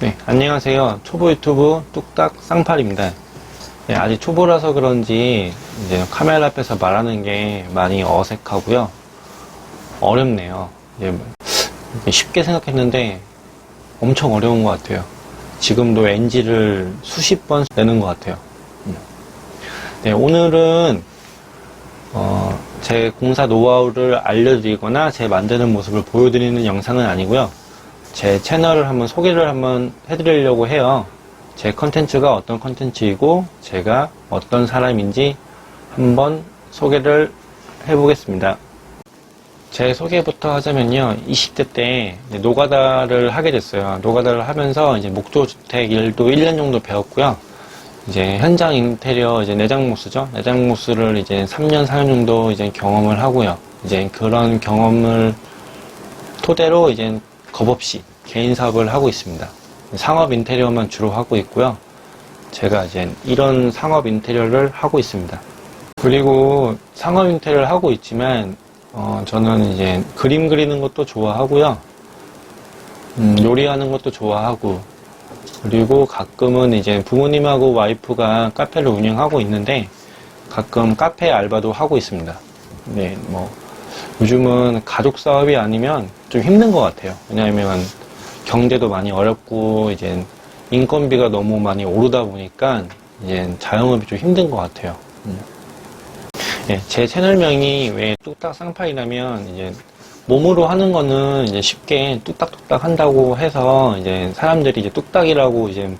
네, 안녕하세요. 초보 유튜브 뚝딱 쌍팔입니다. 네, 아직 초보라서 그런지 이제 카메라 앞에서 말하는 게 많이 어색하고요. 어렵네요. 이제 쉽게 생각했는데 엄청 어려운 것 같아요. 지금도 NG를 수십 번 내는 것 같아요. 음. 네, 오늘은 어, 제 공사 노하우를 알려드리거나 제 만드는 모습을 보여드리는 영상은 아니고요. 제 채널을 한번 소개를 한번 해드리려고 해요. 제 컨텐츠가 어떤 컨텐츠이고 제가 어떤 사람인지 한번 소개를 해보겠습니다. 제 소개부터 하자면요. 20대 때 노가다를 하게 됐어요. 노가다를 하면서 이제 목조주택 일도 1년 정도 배웠고요. 이제 현장 인테리어 이제 내장모스죠. 내장모스를 이제 3년, 4년 정도 이제 경험을 하고요. 이제 그런 경험을 토대로 이제 겁 없이 개인 사업을 하고 있습니다. 상업 인테리어만 주로 하고 있고요. 제가 이제 이런 상업 인테리어를 하고 있습니다. 그리고 상업 인테리어를 하고 있지만 어, 저는 이제 그림 그리는 것도 좋아하고요. 음, 요리하는 것도 좋아하고 그리고 가끔은 이제 부모님하고 와이프가 카페를 운영하고 있는데 가끔 카페 알바도 하고 있습니다. 네, 뭐 요즘은 가족 사업이 아니면 좀 힘든 것 같아요. 왜냐하면 경제도 많이 어렵고 이제 인건비가 너무 많이 오르다 보니까 이제 자영업이 좀 힘든 것 같아요. 음. 예, 제 채널명이 왜 뚝딱 쌍팔이라면 이제 몸으로 하는 거는 이제 쉽게 뚝딱뚝딱 한다고 해서 이제 사람들이 이제 뚝딱이라고 이제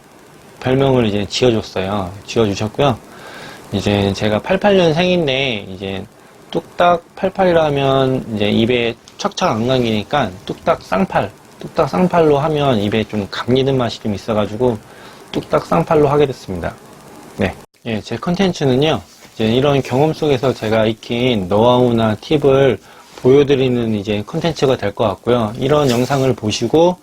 별명을 이제 지어줬어요. 지어주셨고요. 이제 제가 88년생인데 이제 뚝딱 88이라면 이제 입에 척척 안 감기니까 뚝딱 쌍팔, 뚝딱 쌍팔로 하면 입에 좀 감기는 맛이 좀 있어가지고 뚝딱 쌍팔로 하게 됐습니다. 네. 예, 제 컨텐츠는요, 이제 이런 경험 속에서 제가 익힌 노하우나 팁을 보여드리는 이제 컨텐츠가 될 것 같고요. 이런 영상을 보시고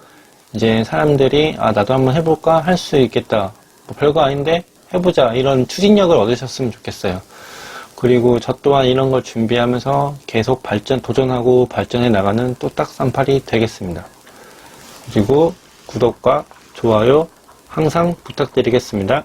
이제 사람들이 아 나도 한번 해볼까 할 수 있겠다. 뭐 별거 아닌데 해보자 이런 추진력을 얻으셨으면 좋겠어요. 그리고 저 또한 이런 걸 준비하면서 계속 발전 도전하고 발전해 나가는 또딱쌍팔이 되겠습니다. 그리고 구독과 좋아요 항상 부탁드리겠습니다.